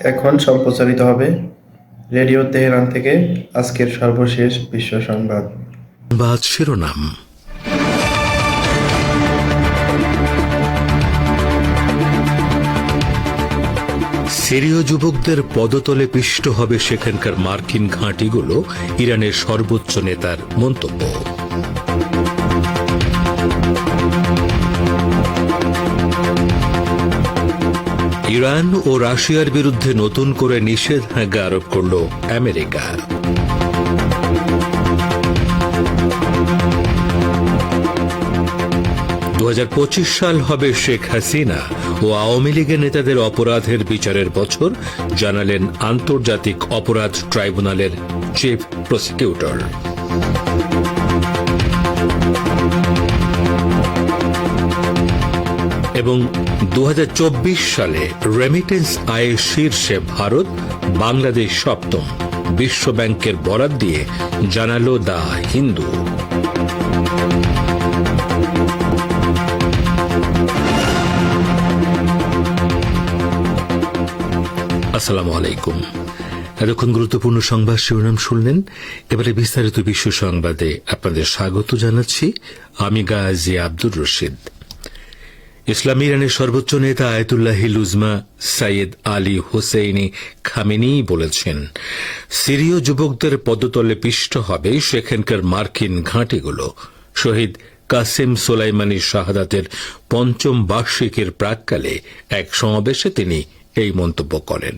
এখন সম্প্রচারিত হবে রেডিও তেহরান থেকে আজকের সর্বশেষ বিশ্ব সংবাদ। সংবাদ শিরোনাম। সিরীয় যুবকদের পদতলে পিষ্ট হবে সেখানকার মার্কিন ঘাঁটিগুলো, ইরানের সর্বোচ্চ নেতার মন্তব্য। ইরান ও রাশিয়ার বিরুদ্ধে নতুন করে নিষেধাজ্ঞা আরোপ করল আমেরিকা। দু হাজার পঁচিশ সাল হবে শেখ হাসিনা ও আওয়ামী লীগের নেতাদের অপরাধের বিচারের বছর, জানালেন আন্তর্জাতিক অপরাধ ট্রাইব্যুনালের চিফ প্রসিকিউটর। এবং দু হাজার চব্বিশ সালে রেমিটেন্স আয়ের শীর্ষে ভারত বাংলাদেশ সপ্তম। বিশ্ব ব্যাংকের বরাদ দিয়ে জানালো দা হিন্দু। আসসালামু আলাইকুম। এতক্ষণ গুরুত্বপূর্ণ সংবাদ শিরোনাম শুনলেন। এবারে বিস্তারিত বিশ্ব সংবাদে আপনাদের স্বাগত জানাচ্ছি। আমি গাজী আব্দুর রশিদ। ইসলামী ইরানের সর্বোচ্চ নেতা আয়তুল্লাহ লুজমা সাইয়েদ আলী হোসেইনি খামেনি বলেছেন, সিরীয় যুবকদের পদতলে পিষ্ট হবে সেখানকার মার্কিন ঘাঁটিগুলো। শহীদ কাসেম সোলাইমানি শাহাদাতের পঞ্চম বার্ষিকের প্রাককালে এক সমাবেশে তিনি এই মন্তব্য করেন।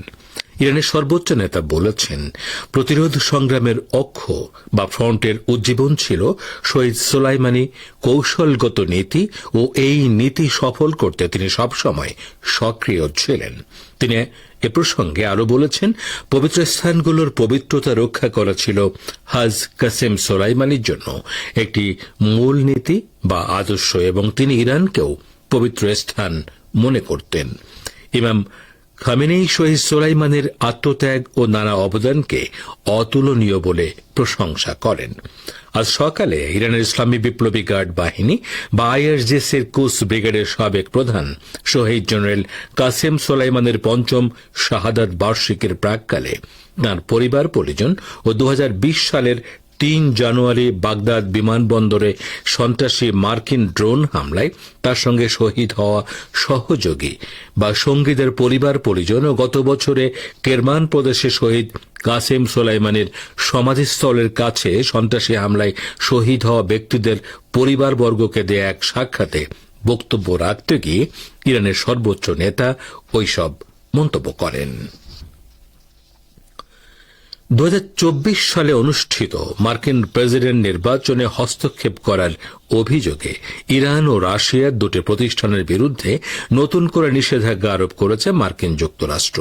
ইরানের সর্বোচ্চ নেতা বলেছেন, প্রতিরোধ সংগ্রামের অক্ষ বা ফ্রন্টের উজ্জীবন ছিল শহীদ সোলাইমানি কৌশলগত নীতি ও এই নীতি সফল করতে তিনি সবসময় সক্রিয় ছিলেন। তিনি এ প্রসঙ্গে আরও বলেছেন, পবিত্র স্থানগুলোর পবিত্রতা রক্ষা করা ছিল হাজ কাসেম সোলাইমানির জন্য একটি মূল নীতি বা আদর্শ এবং তিনি ইরানকেও পবিত্র স্থান মনে করতেন। ইমাম খামেনেই শহীদ সোলাইমানের আত্মত্যাগ ও নানা অবদানকে অতুলনীয় বলে প্রশংসা করেন। আজ সকালে ইরানের ইসলামী বিপ্লবী গার্ড বাহিনী বা আইআরজিএস এর কুস ব্রিগেডের সাবেক প্রধান শহীদ জেনারেল কাসেম সোলাইমানের পঞ্চম শাহাদাত বার্ষিকীর প্রাককালে তাঁর পরিবার, পরিজন ও দু হাজার বিশ সালের তিন জানুয়ারি বাগদাদ বিমানবন্দরে সন্ত্রাসী মার্কিন ড্রোন হামলায় তার সঙ্গে শহীদ হওয়া সহযোগী বা সঙ্গীদের পরিবার, পরিজন ও গত বছরে কেরমান প্রদেশে শহীদ কাসেম সোলাইমানের সমাধিস্থলের কাছে সন্ত্রাসী হামলায় শহীদ হওয়া ব্যক্তিদের পরিবারবর্গকে দেয়া এক সাক্ষাতে বক্তব্য রাখতে গিয়ে ইরানের সর্বোচ্চ নেতা ওইসব মন্তব্য করেন। দু হাজার চব্বিশ সালে অনুষ্ঠিত মার্কিন প্রেসিডেন্ট নির্বাচনে হস্তক্ষেপ করার অভিযোগে ইরান ও রাশিয়ার দুটি প্রতিষ্ঠানের বিরুদ্ধে নতুন করে নিষেধাজ্ঞা আরোপ করেছে মার্কিন যুক্তরাষ্ট্র।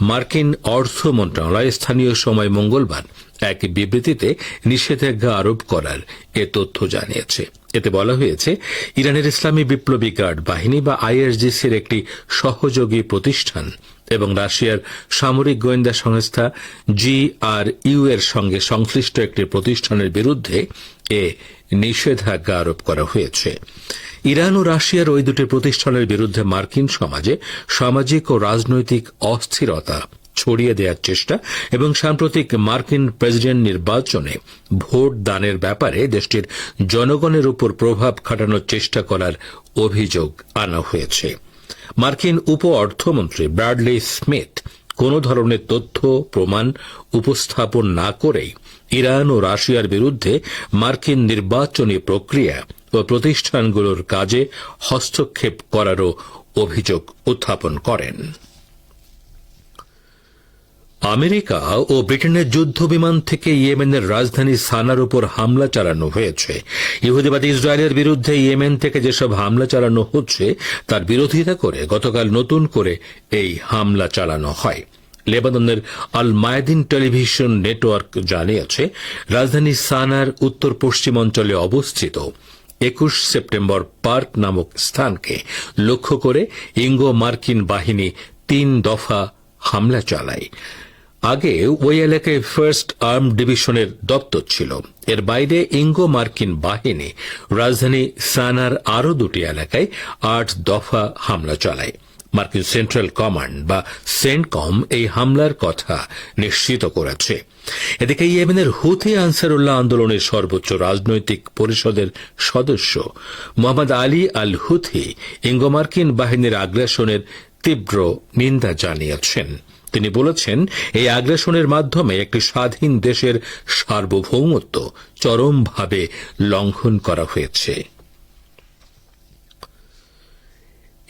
মার্কিন অর্থ মন্ত্রণালয় স্থানীয় সময় মঙ্গলবার এক বিবৃতিতে নিষেধাজ্ঞা আরোপ করার এ তথ্য জানিয়েছে। এতে বলা হয়েছে, ইরানের ইসলামী বিপ্লবী গার্ড বাহিনী বা আইএসজিসির একটি সহযোগী প্রতিষ্ঠান এবং রাশিয়ার সামরিক গোয়েন্দা সংস্থা জিআরইউ এর সঙ্গে সংশ্লিষ্ট একটি প্রতিষ্ঠানের বিরুদ্ধে এ নিষেধাজ্ঞা আরোপ করা হয়েছে। ইরান ও রাশিয়ার ওই দুটি প্রতিষ্ঠানের বিরুদ্ধে মার্কিন সমাজে সামাজিক ও রাজনৈতিক অস্থিরতা ছড়িয়ে দেওয়ার চেষ্টা এবং সাম্প্রতিক মার্কিন প্রেসিডেন্ট নির্বাচনে ভোট দানের ব্যাপারে দেশটির জনগণের উপর প্রভাব খাটানোর চেষ্টা করার অভিযোগ আনা হয়েছে। মার্কিন উপ অর্থমন্ত্রী ব্র্যাডলি স্মিথ কোন ধরনের তথ্য, প্রমাণ উপস্থাপন না করেই ইরান ও রাশিয়ার বিরুদ্ধে মার্কিন নির্বাচনী প্রক্রিয়া ও প্রতিষ্ঠানগুলোর কাজে হস্তক্ষেপ করারও অভিযোগ উত্থাপন করেন। আমেরিকা ও ব্রিটেনের যুদ্ধ বিমান থেকে ইয়েমেনের রাজধানী সানার উপর হামলা চালানো হয়েছে। ইহুদিবাদ ইসরায়েলের বিরুদ্ধে ইয়েমেন থেকে যেসব হামলা চালানো হচ্ছে, তার বিরোধিতা করে গতকাল নতুন করে এই হামলা চালানো হয়। লেবাননের আল মায়াদিন টেলিভিশন নেটওয়ার্ক জানিয়েছে, রাজধানী সানার উত্তর পশ্চিম অঞ্চলে অবস্থিত একুশ সেপ্টেম্বর পার্ক নামক স্থানকে লক্ষ্য করে ইঙ্গো মার্কিন বাহিনী তিন দফা হামলা চালায়। আগে ওই এলাকায় ফার্স্ট আর্ম ডিভিশনের দপ্তর ছিল। এর বাইরে ইঙ্গো মার্কিন বাহিনী, রাজধানী সানার আরও দুটি এলাকায় আট দফা হামলা চালায়। মার্কিন সেন্ট্রাল কমান্ড বা সেন্টকম এই হামলার কথা নিশ্চিত করেছে। এদিকে ইয়েমেনের হুথি আনসারুল্লাহ আন্দোলনের সর্বোচ্চ রাজনৈতিক পরিষদের সদস্য মোহাম্মদ আলী আল হুথি ইঙ্গো মার্কিন বাহিনীর আগ্রাসনের তীব্র নিন্দা জানিয়েছেন। তিনি বলেছেন, এই আগ্রাসনের মাধ্যমে একটি স্বাধীন দেশের সার্বভৌমত্ব চরমভাবে লঙ্ঘন করা হয়েছে।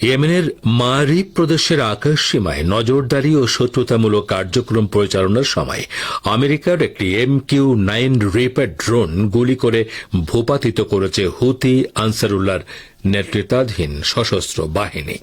ইয়েমেনের মারিব প্রদেশের আকাশ সীমায় নজরদারি ও শত্রুতামূলক কার্যক্রম পরিচালনার সময় আমেরিকার একটি M Q nine Reaper drone গুলি করে ভূপাতিত করেছে হুতি আনসারুল্লাহর নেতৃত্বাধীন সশস্ত্র বাহিনী।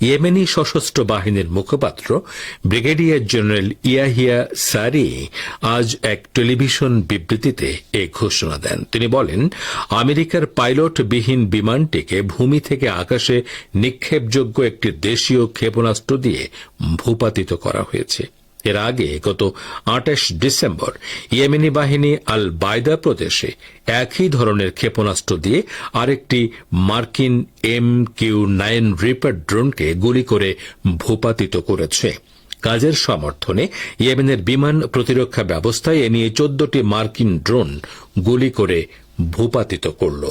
ইয়েমেনি সশস্ত্র বাহিনীর মুখপাত্র ব্রিগেডিয়ার জেনারেল ইয়াহিয়া সারি আজ এক টেলিভিশন বিবৃতিতে এ ঘোষণা দেন। তিনি বলেন, আমেরিকার পাইলটবিহীন বিমানটিকে ভূমি থেকে আকাশে নিক্ষেপযোগ্য একটি দেশীয় ক্ষেপণাস্ত্র দিয়ে ভূপাতিত করা হয়েছে। এর আগে গত আটাশ ডিসেম্বর ইয়েমেনি বাহিনী আল বায়দা প্রদেশে একই ধরনের ক্ষেপণাস্ত্র দিয়ে আরেকটি মার্কিন এম কিউ নাইন রিপার ড্রোনকে গুলি করে ভূপাতিত করেছে। কাজের সমর্থনে ইয়েমেনের বিমান প্রতিরক্ষা ব্যবস্থায় এ নিয়ে চোদ্দটি মার্কিন ড্রোন গুলি করে ভূপাতিত করল।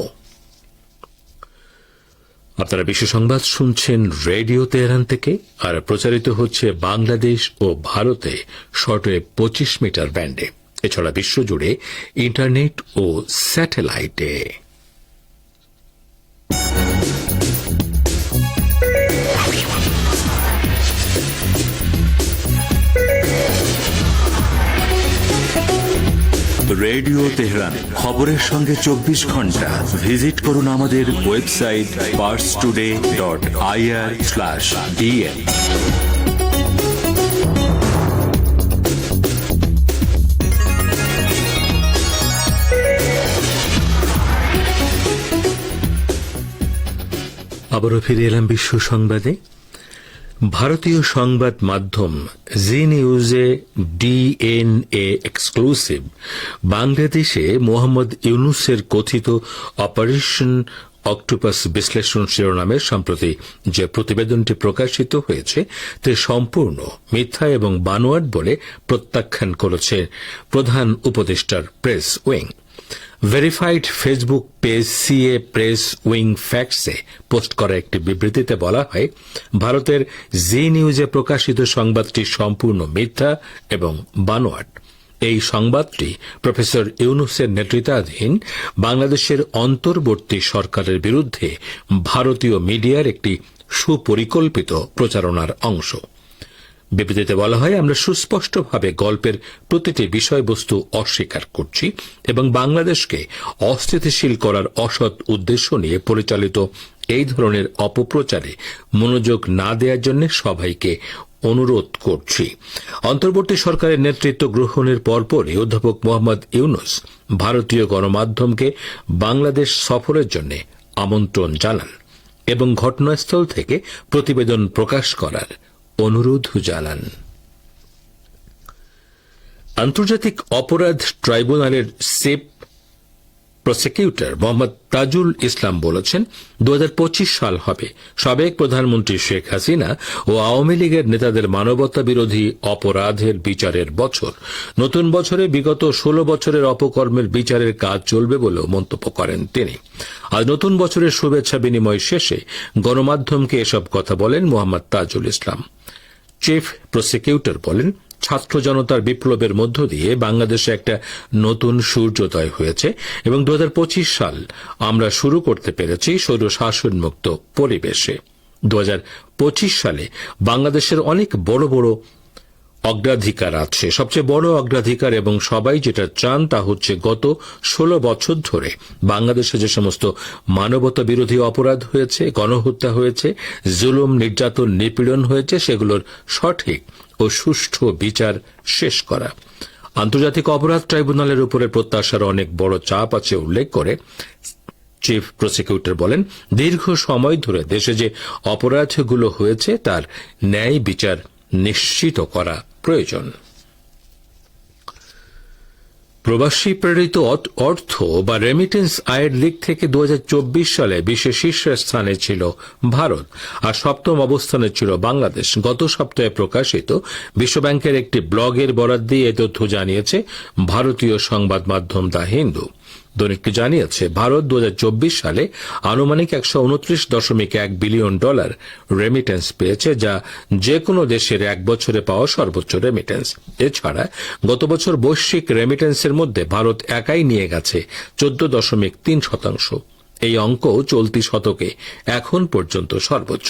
আপনারা বিশ্ব সংবাদ শুনছেন রেডিও তেহরান থেকে, আর প্রচারিত হচ্ছে বাংলাদেশ ও ভারতে শর্টওয়েভ পঁচিশ মিটার ব্যান্ডে। এছাড়া বিশ্বজুড়ে ইন্টারনেট ও স্যাটেলাইটে। রেডিও তেহরান, খবরের সঙ্গে চব্বিশ ঘণ্টা। ভিজিট করুন আমাদের website Pars today dot IR slash আবারও ফিরে এলাম বিশ্ব সংবাদে। ভারতীয় সংবাদ মাধ্যম জি নিউজে ডিএনএ এক্সক্লুসিভ বাংলাদেশে মোহাম্মদ ইউনুসের কথিত অপারেশন অক্টোপাস বিশ্লেষণ শিরোনামে সম্প্রতি যে প্রতিবেদনটি প্রকাশিত হয়েছে, তে সম্পূর্ণ মিথ্যা এবং বানোয়াট বলে প্রত্যাখ্যান করেছে প্রধান উপদেষ্টার press wing. Verified Facebook page CA press wing ফ্যাক্টসে post করা একটি বিবৃতিতে বলা হয়, ভারতের জি নিউজে প্রকাশিত সংবাদটি সম্পূর্ণ মিথ্যা এবং বানোয়াট। এই সংবাদটি প্রফেসর ইউনুসের নেতৃত্বাধীন বাংলাদেশের অন্তর্বর্তী সরকারের বিরুদ্ধে ভারতীয় মিডিয়ার একটি সুপরিকল্পিত প্রচারণার অংশ। বিবৃতিতে বলা হয়, আমরা সুস্পষ্টভাবে গল্পের প্রতিটি বিষয়বস্তু অস্বীকার করছি এবং বাংলাদেশকে অস্থিতিশীল করার অসৎ উদ্দেশ্য নিয়ে পরিচালিত এই ধরনের অপপ্রচারে মনোযোগ না দেওয়ার জন্য সবাইকে অনুরোধ করছি। অন্তর্বর্তী সরকারের নেতৃত্ব গ্রহণের পরপরই অধ্যাপক মোহাম্মদ ইউনুস ভারতীয় গণমাধ্যমকে বাংলাদেশ সফরের জন্য আমন্ত্রণ জানান এবং ঘটনাস্থল থেকে প্রতিবেদন প্রকাশ করার অনুরোধ জানান। আন্তর্জাতিক অপরাধ ট্রাইব্যুনালের সেপ প্রসিকিউটর মোহাম্মদ তাজুল ইসলাম বলেছেন দু হাজার পঁচিশ সাল হবে। সাবেক প্রধানমন্ত্রী শেখ হাসিনা ও আওয়ামী লীগের নেতাদের মানবতা বিরোধী অপরাধের বিচারের বছর। নতুন বছরে বিগত ১৬ বছরের অপকর্মের বিচারের কাজ চলবে বলেও মন্তব্য করেন তিনি। আজ নতুন বছরের শুভেচ্ছা বিনিময় শেষে গণমাধ্যমকে এসব কথা বলেন মোহাম্মদ তাজুল ইসলাম। চিফ প্রসিকিউটর বলেন ছাত্র জনতার বিপ্লবের মধ্য দিয়ে বাংলাদেশে একটা নতুন সূর্যোদয় হয়েছে এবং দু হাজার পঁচিশ সাল আমরা শুরু করতে পেরেছি স্বৈর শাসনমুক্ত পরিবেশে। দুহাজার পঁচিশ সালে বাংলাদেশের অনেক বড় বড় অগ্রাধিকার আছে। সবচেয়ে বড় অগ্রাধিকার এবং সবাই যেটা চান তা হচ্ছে গত ১৬ বছর ধরে বাংলাদেশে যে সমস্ত মানবতা বিরোধী অপরাধ হয়েছে, গণহত্যা হয়েছে, জুলুম, নির্যাতন, নিপীড়ন হয়েছে, সেগুলোর সঠিক ও সুষ্ঠু বিচার শেষ করা। আন্তর্জাতিক অপরাধ ট্রাইব্যুনালের উপরে প্রত্যাশার অনেক বড় চাপ আছে উল্লেখ করে চিফ প্রসিকিউটর বলেন, দীর্ঘ সময় ধরে দেশে যে অপরাধগুলো হয়েছে তার ন্যায় বিচার নিশ্চিত করা প্রয়োজন। প্রবাসী প্রেরিত অর্থ বা রেমিটেন্স আয়ের দিক থেকে দু হাজার চব্বিশ সালে বিশ্বের শীর্ষস্থানে ছিল ভারত আর সপ্তম অবস্থানে ছিল বাংলাদেশ। গত সপ্তাহে প্রকাশিত বিশ্বব্যাংকের একটি ব্লগের বরাদ দিয়ে এ তথ্য জানিয়েছে ভারতীয় সংবাদ মাধ্যম দ্য হিন্দু। দৈনিকটি জানিয়েছে, ভারত দু হাজার চব্বিশ সালে আনুমানিক একশো উনত্রিশ দশমিক এক বিলিয়ন ডলার রেমিটেন্স পেয়েছে, যা যে কোনো দেশের এক বছরে পাওয়া সর্বোচ্চ রেমিটেন্স এছাড়া গত বছর বৈশ্বিক রেমিটেন্সের মধ্যে ভারত একাই নিয়ে গেছে চোদ্দ দশমিক তিন শতাংশ। এই অঙ্ক চলতি শতকে এখন পর্যন্ত সর্বোচ্চ।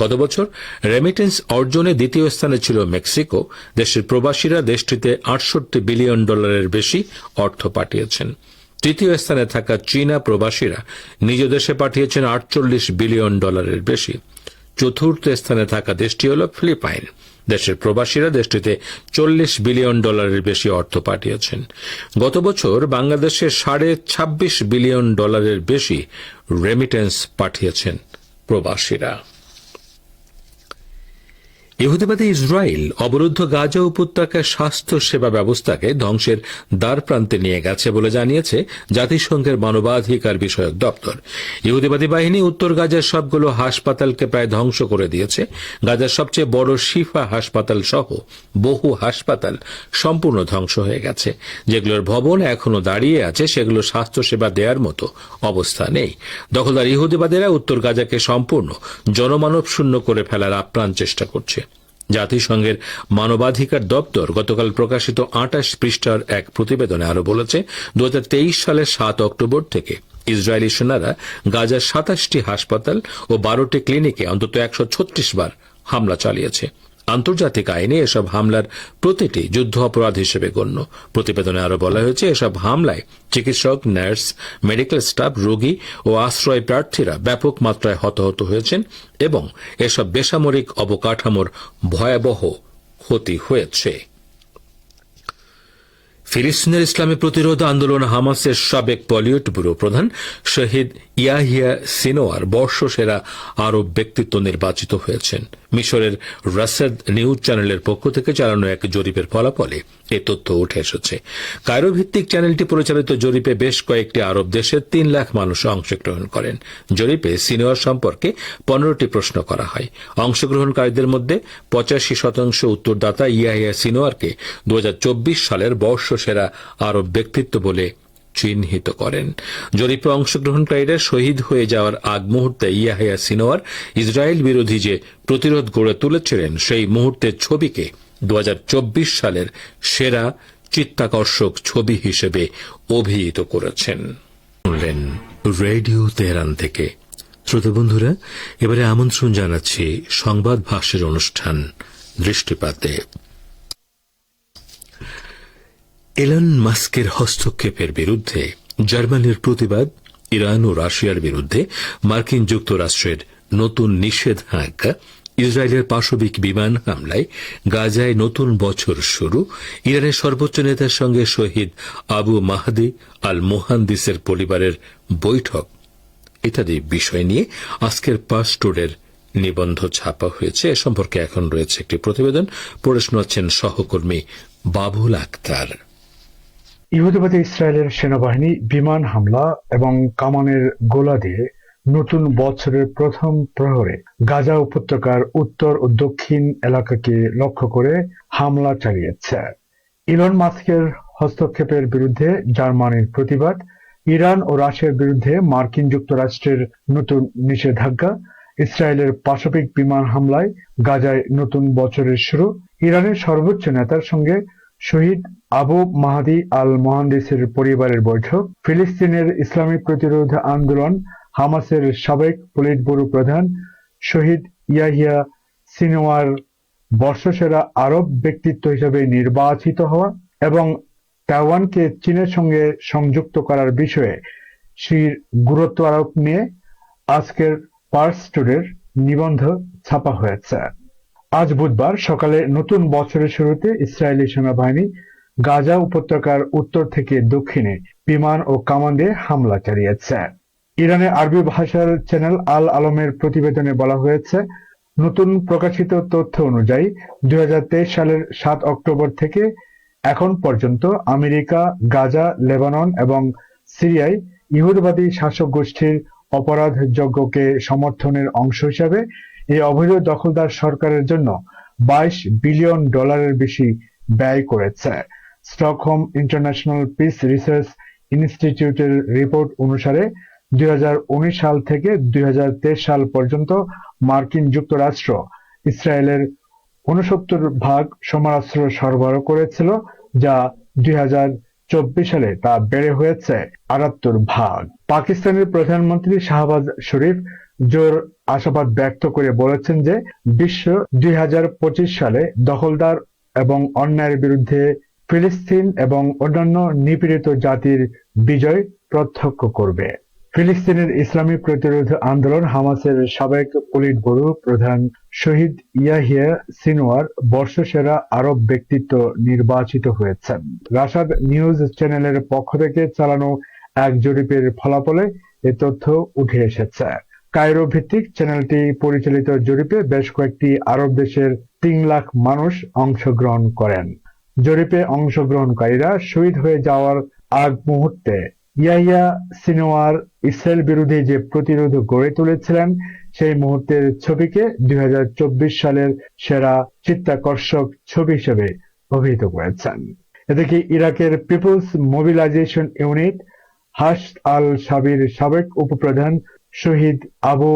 গত বছর রেমিটেন্স অর্জনে দ্বিতীয় স্থানে ছিল মেক্সিকো। দেশের প্রবাসীরা দেশটিতে আটষট্টি বিলিয়ন ডলারের বেশি অর্থ পাঠিয়েছেন। তৃতীয় স্থানে থাকা চীনা প্রবাসীরা নিজ দেশে পাঠিয়েছেন আটচল্লিশ বিলিয়ন ডলারের বেশি। চতুর্থ স্থানে থাকা দেশটি হল ফিলিপাইন। দেশের প্রবাসীরা দেশটিতে চল্লিশ বিলিয়ন ডলারের বেশি অর্থ পাঠিয়েছেন। গত বছর বাংলাদেশে সাড়ে ছাব্বিশ বিলিয়ন ডলারের বেশি রেমিটেন্স পাঠিয়েছেন প্রবাসীরা। ইহুদিবাদী ইসরায়েল অবরুদ্ধ গাজা উপত্যকার স্বাস্থ্য সেবা ব্যবস্থাকে ধ্বংসের দ্বার প্রান্তে নিয়ে গেছে বলে জানিয়েছে জাতিসংঘের মানবাধিকার বিষয়ক দপ্তর। ইহুদিবাদী বাহিনী উত্তর গাজার সবগুলো হাসপাতালকে প্রায় ধ্বংস করে দিয়েছে। গাজার সবচেয়ে বড় শিফা হাসপাতাল সহ বহু হাসপাতাল সম্পূর্ণ ধ্বংস হয়ে গেছে। যেগুলোর ভবন এখনও দাঁড়িয়ে আছে, সেগুলো স্বাস্থ্যসেবা দেওয়ার মতো অবস্থা নেই। দখলদার ইহুদিবাদীরা উত্তর গাজাকে সম্পূর্ণ জনমানব শূন্য করে ফেলার আপ্রাণ চেষ্টা করছে। জাতিসংঘের মানবাধিকার দপ্তর গতকাল প্রকাশিত আটাশ পৃষ্ঠার এক প্রতিবেদনে আরও বলেছে দু হাজার তেইশ সালের সাত অক্টোবর থেকে ইসরায়েলি সেনারা গাজার সাতাশটি হাসপাতাল ও বারোটি ক্লিনিকে অন্তত একশো বার হামলা চালিয়েছে। আন্তর্জাতিক আইনে এসব হামলার প্রতিটি যুদ্ধ অপরাধ হিসেবে গণ্য। প্রতিবেদনে আরও বলা হয়েছে, এসব হামলায় চিকিৎসক, নার্স, মেডিকেল স্টাফ, রোগী ও আশ্রয় প্রার্থীরা ব্যাপক মাত্রায় হতাহত হয়েছেন এবং এসব বেসামরিক অবকাঠামোর ভয়াবহ ক্ষতি হয়েছে। ফিলিস্তিনের ইসলামী প্রতিরোধ আন্দোলন হামাসের সাবেক পলিউট ব্যুরো প্রধান শহীদ ইয়াহিয়া সিনোয়ার বর্ষসেরা আরব ব্যক্তিত্ব নির্বাচিত হয়েছেন। মিশরের রাসেদ নিউজ চ্যানেলের পক্ষ থেকে চালানো এক জরিপের ফলাফলে এ তথ্য উঠে এসেছে। কায়রো ভিত্তিক চ্যানেলটি পরিচালিত জরিপে বেশ কয়েকটি আরব দেশের তিন লাখ মানুষ অংশগ্রহণ করেন। জরিপে সিনিয়র সম্পর্কে পনেরোটি প্রশ্ন করা হয়। অংশগ্রহণকারীদের মধ্যে পঁচাশি শতাংশ উত্তরদাতা ইয়াহিয়া সিনোয়ারকে দু হাজার চব্বিশ সালের বর্ষসেরা আরব ব্যক্তিত্ব বলে চিহ্নিত করেন। জরিপে অংশগ্রহণকারীরা শহীদ হয়ে যাওয়ার আগ মুহূর্তে ইয়াহিয়া সিনোয়ার ইসরায়েল বিরোধী যে প্রতিরোধ গড়ে তুলেছিলেন, সেই মুহূর্তের ছবিকে দু হাজার চব্বিশ সালের সেরা চিত্তাকর্ষক ছবি হিসেবে অভিহিত করেছেন। রেডিও তেহরান থেকে। শ্রোতা বন্ধুরা, এবারে আমন্ত্রণ জানাচ্ছি সংবাদ ভাষ্যের অনুষ্ঠান দৃষ্টিপাতে। এলন মাস্কের হস্তক্ষেপের বিরুদ্ধে জার্মানির প্রতিবাদ, ইরান ও রাশিয়ার বিরুদ্ধে মার্কিন যুক্তরাষ্ট্রের নতুন নিষেধাজ্ঞা, ইসরায়েলের পাশবিক বিমান হামলায় গাজায় নতুন বছর শুরু, ইরানের সর্বোচ্চ নেতার সঙ্গে শহীদ আবু মাহাদি আল মোহান্দিসের পরিবারের বৈঠক। ইত্যাদি বিষয় নিয়ে আজকের পাস টুডের নিবন্ধ ছাপা হয়েছে। এ সম্পর্কে এখন রয়েছে একটি প্রতিবেদন। পড়ে শোনাচ্ছেন সহকর্মী বাবুল আক্তার। ইহুদিবাদী ইসরায়েলের সেনাবাহিনী বিমান হামলা এবং কামানের গোলা দিয়ে নতুন বছরের প্রথম প্রহরে গাজা উপত্যকার উত্তর ও দক্ষিণ এলাকাকে লক্ষ্য করে হামলা চালিয়েছে। ইলন মাস্কের হস্তক্ষেপের বিরুদ্ধে জার্মানির প্রতিবাদ, ইরান ও রাশিয়ার বিরুদ্ধে মার্কিন যুক্তরাষ্ট্রের নতুন নিষেধাজ্ঞা, ইসরায়েলের পাশবিক বিমান হামলায় গাজায় নতুন বছরের শুরু, ইরানের সর্বোচ্চ নেতার সঙ্গে শহীদ আবু মাহাদি আল মোহান্দিসের পরিবারের বৈঠক, ফিলিস্তিনের ইসলামী প্রতিরোধ আন্দোলন, হামাসের সাবেক পলিট ব্যুরো প্রধান শহীদ ইয়াহিয়া সিনোয়ার বর্ষসেরা আরব ব্যক্তিত্ব হিসেবে নির্বাচিত হওয়া এবং তাইওয়ানকে চীনের সঙ্গে সংযুক্ত করার বিষয়ে শ্রীর গুরুত্ব আরোপ নিয়ে আজকের পার্স টুডের নিবন্ধ ছাপা হয়েছে। আজ বুধবার সকালে নতুন বছরের শুরুতে ইসরায়েলি সেনাবাহিনী গাজা উপত্যকার উত্তর থেকে দক্ষিণে বিমান ও কামান দিয়ে হামলা চালিয়েছে। ইরানের আরবি ভাষার চ্যানেল আল আলমের প্রতিবেদনে বলা হয়েছে, নতুন প্রকাশিত তথ্য অনুযায়ী দু হাজার তেইশ সালের সাত অক্টোবর থেকে এখন পর্যন্ত আমেরিকা, গাজা, লেবানন এবং সিরিয়ায় ইহুদবাদী শাসক গোষ্ঠীর অপরাধযজ্ঞকে সমর্থনের অংশ হিসাবে এই অবৈধ দখলদার সরকারের জন্য বাইশ বিলিয়ন ডলারের বেশি ব্যয় করেছে। স্টকহোম ইন্টারন্যাশনাল পিস রিসার্চ ইনস্টিটিউটের রিপোর্ট অনুসারে দুই সাল থেকে দুই সাল পর্যন্ত মার্কিন যুক্তরাষ্ট্র ইসরায়েলের উনসত্তর ভাগ সমরাস্ত্র সরবরাহ করেছিল, যা দুই সালে তা বেড়ে হয়েছে আটাত্তর ভাগ। পাকিস্তানের প্রধানমন্ত্রী শাহবাজ শরীফ জোর আশাবাদ ব্যক্ত করে বলেছেন যে বিশ্ব দুই হাজার পঁচিশ সালে দখলদার এবং অন্যায়ের বিরুদ্ধে ফিলিস্তিন এবং অন্যান্য নিপীড়িত জাতির বিজয় প্রত্যক্ষ করবে। ফিলিস্তিনের ইসলামী প্রতিরোধ আন্দোলন হামাসের সাবেক পলিট ব্যুরো প্রধান শহীদ ইয়াহিয়া সিনোয়ার বর্ষসেরা আরব ব্যক্তিত্ব নির্বাচিত হয়েছেন। রাশাদ নিউজ চ্যানেলের পক্ষ থেকে চালানো এক জরিপের ফলাফলে এ তথ্য উঠে এসেছে। কায়রো ভিত্তিক চ্যানেলটি পরিচালিত জরিপে বেশ কয়েকটি আরব দেশের তিন লাখ মানুষ অংশগ্রহণ করেন। জরিপে অংশগ্রহণকারীরা শহীদ হয়ে যাওয়ার আগ মুহূর্তে ইয়াহিয়া সিনোয়ার ইসরায়েল বিরোধী যে প্রতিরোধ গড়ে তুলেছিলেন, সেই মুহূর্তের ছবিকে দুই হাজার চব্বিশ সালের সেরা চিত্তাকর্ষক ছবি হিসেবে অভিহিত করেছেন। এদিকে ইরাকের পিপলস মোবিলাইজেশন ইউনিট হাস আল সাবির সাবেক উপপ্রধান শহীদ আবু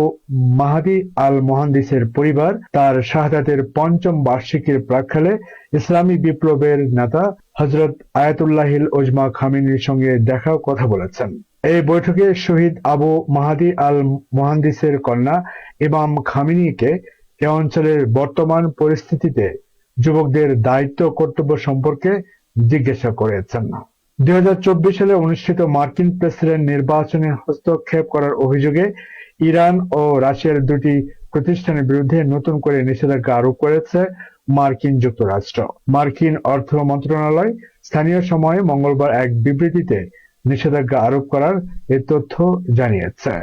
মাহাদি আল মোহান্দিসের পরিবার তার শাহাদাতের পঞ্চম বার্ষিকীর প্রাক্কালে ইসলামী বিপ্লবের নেতা হজরত আয়াতুল্লাহিল ওজমা খামিনীর সঙ্গে দেখা কথা বলেছেন। এই বৈঠকে শহীদ আবু মাহাদি আল মোহান্দিসের কন্যা ইমাম খামিনীকে এ অঞ্চলের বর্তমান পরিস্থিতিতে যুবকদের দায়িত্ব কর্তব্য সম্পর্কে জিজ্ঞাসা করেছেন। দু হাজার চব্বিশ সালে অনুষ্ঠিত মার্কিন প্রেসিডেন্ট নির্বাচনে হস্তক্ষেপ করার অভিযোগে ইরান ও রাশিয়ার দুটি প্রতিষ্ঠানের বিরুদ্ধে নতুন করে নিষেধাজ্ঞা আরোপ করেছে মার্কিন যুক্তরাষ্ট্র। মার্কিন অর্থ মন্ত্রণালয় স্থানীয় সময়ে মঙ্গলবার এক বিবৃতিতে নিষেধাজ্ঞা আরোপ করার এ তথ্য জানিয়েছে।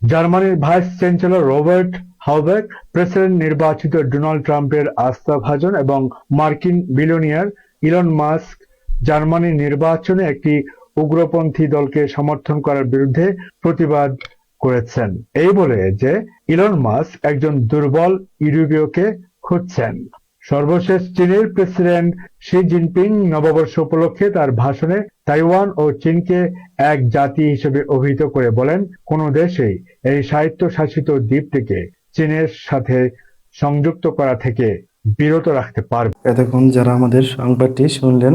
জার্মানির vice chancellor Robert Habeck president নির্বাচিত ডোনাল্ড ট্রাম্পের আস্থাভাজন এবং মার্কিন বিলিয়নিয়ার ইলন মাস্ক জার্মানি নির্বাচনে একটি উগ্রপন্থী দলকে সমর্থন করার বিরুদ্ধে প্রতিবাদ করেছেন। এই বলে যে, ইলন মাস্ক একজন দুর্বল ইউরোপীয়কে খুঁজছেন। সর্বশেষ চীনের প্রেসিডেন্ট শি জিনপিং নববর্ষ উপলক্ষে তার ভাষণে তাইওয়ান ও চীনকে এক জাতি হিসেবে অভিহিত করে বলেন, কোন দেশই এই স্বায়ত্তশাসিত দ্বীপটিকে চীনের সাথে সংযুক্ত করা থেকে বিরত রাখতে পারবে এতক্ষণ যারা আমাদের সংবাদটি শুনলেন